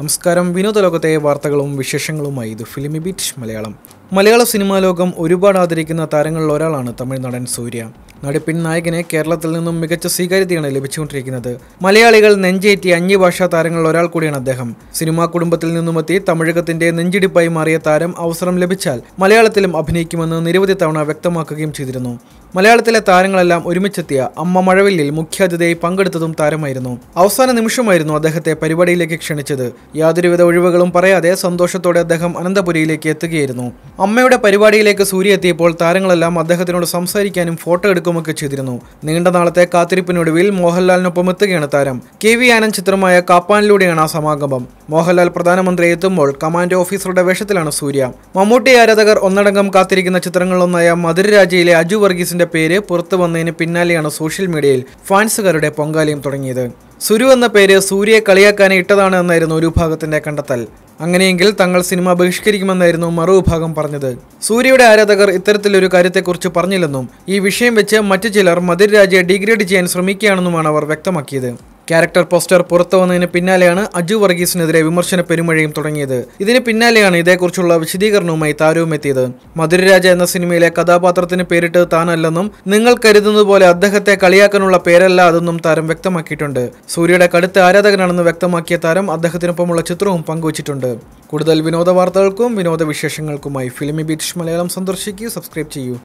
നമസ്കാരം. വിനോദ ലോകത്തെ വാർത്തകളും വിശേഷങ്ങളുമായി ഇത് ഫിലിമി ബീറ്റ് മലയാളം. മലയാള സിനിമാ ലോകം ഒരുപാട് ആദരിക്കുന്ന താരങ്ങളിൽ ഒരാളാണ് തമിഴ് നടൻ സൂര്യ. നടിപ്പിൻ നായകനെ കേരളത്തിൽ നിന്നും മികച്ച സ്വീകാര്യതയാണ് ലഭിച്ചുകൊണ്ടിരിക്കുന്നത്. മലയാളികൾ നെഞ്ചേറ്റി അന്യഭാഷാ താരങ്ങളിൽ ഒരാൾ കൂടിയാണ് അദ്ദേഹം. സിനിമാ കുടുംബത്തിൽ നിന്നുമെത്തി തമിഴകത്തിന്റെ നെഞ്ചിടിപ്പായി മാറിയ താരം അവസരം ലഭിച്ചാൽ മലയാളത്തിലും അഭിനയിക്കുമെന്ന് നിരവധി തവണ വ്യക്തമാക്കുകയും ചെയ്തിരുന്നു. മലയാളത്തിലെ താരങ്ങളെല്ലാം ഒരുമിച്ചെത്തിയ അമ്മ മഴവില്ലിൽ മുഖ്യാതിഥിയായി പങ്കെടുത്തതും താരമായിരുന്നു. അവസാന നിമിഷമായിരുന്നു അദ്ദേഹത്തെ പരിപാടിയിലേക്ക് ക്ഷണിച്ചത്. യാതൊരുവിധ ഒഴിവുകളും പറയാതെ സന്തോഷത്തോടെ അദ്ദേഹം അനന്തപുരിയിലേക്ക് എത്തുകയായിരുന്നു. അമ്മയുടെ പരിപാടിയിലേക്ക് സൂര്യ എത്തിയപ്പോൾ താരങ്ങളെല്ലാം അദ്ദേഹത്തിനോട് സംസാരിക്കാനും ഫോട്ടോ എടുക്കുമൊക്കെ ചെയ്തിരുന്നു. നീണ്ട നാളത്തെ കാത്തിരിപ്പിനൊടുവിൽ മോഹൻലാലിനൊപ്പം എത്തുകയാണ് താരം. കെ വി ആനന്ദ് ചിത്രമായ കാപ്പാനിലൂടെയാണ് ആ സമാഗമം. മോഹൻലാൽ പ്രധാനമന്ത്രി എത്തുമ്പോൾ കമാൻഡോ ഓഫീസറുടെ വേഷത്തിലാണ് സൂര്യ. മമ്മൂട്ടി ആരാധകർ ഒന്നടങ്കം കാത്തിരിക്കുന്ന ചിത്രങ്ങളിലൊന്നായ മധുരരാജയിലെ അജു വർഗീസിന്റെ പേര് പുറത്തു വന്നതിന് പിന്നാലെയാണ് സോഷ്യൽ മീഡിയയിൽ ഫാൻസുകാരുടെ പൊങ്കാലയും തുടങ്ങിയത്. സുരു എന്ന പേര് സൂര്യയെ കളിയാക്കാനെ ഇട്ടതാണ് എന്നായിരുന്നു ഒരു ഭാഗത്തിന്റെ കണ്ടെത്തൽ. അങ്ങനെയെങ്കിൽ തങ്ങൾ സിനിമ ബഹിഷ്കരിക്കുമെന്നായിരുന്നു മറുവിഭാഗം പറഞ്ഞത്. സൂര്യയുടെ ആരാധകർ ഇത്തരത്തിലൊരു കാര്യത്തെക്കുറിച്ച് പറഞ്ഞില്ലെന്നും ഈ വിഷയം വെച്ച് മറ്റു ചിലർ മധുരരാജയെ ഡിഗ്രേഡ് ചെയ്യാൻ ശ്രമിക്കുകയാണെന്നുമാണ് അവർ വ്യക്തമാക്കിയത്. ക്യാരക്ടർ പോസ്റ്റർ പുറത്തു വന്നതിന് പിന്നാലെയാണ് അജു വർഗീസിനെതിരെ വിമർശന പെരുമഴയും തുടങ്ങിയത്. ഇതിന് പിന്നാലെയാണ് ഇതേക്കുറിച്ചുള്ള വിശദീകരണവുമായി താരവും എത്തിയത്. മധുരരാജ എന്ന സിനിമയിലെ കഥാപാത്രത്തിന് പേരിട്ട് താനല്ലെന്നും നിങ്ങൾ കരുതുന്നത് പോലെ അദ്ദേഹത്തെ കളിയാക്കാനുള്ള പേരല്ല അതെന്നും താരം വ്യക്തമാക്കിയിട്ടുണ്ട്. സൂര്യയുടെ കടുത്ത ആരാധകനാണെന്ന് വ്യക്തമാക്കിയ താരം അദ്ദേഹത്തിനൊപ്പമുള്ള ചിത്രവും പങ്കുവച്ചിട്ടുണ്ട്. കൂടുതൽ വിനോദ വാർത്തകൾക്കും വിനോദ വിശേഷങ്ങൾക്കുമായി ഫിലിമി ബീച്ച് മലയാളം സന്ദർശിക്കൂ സബ്സ്ക്രൈബ് ചെയ്യൂ.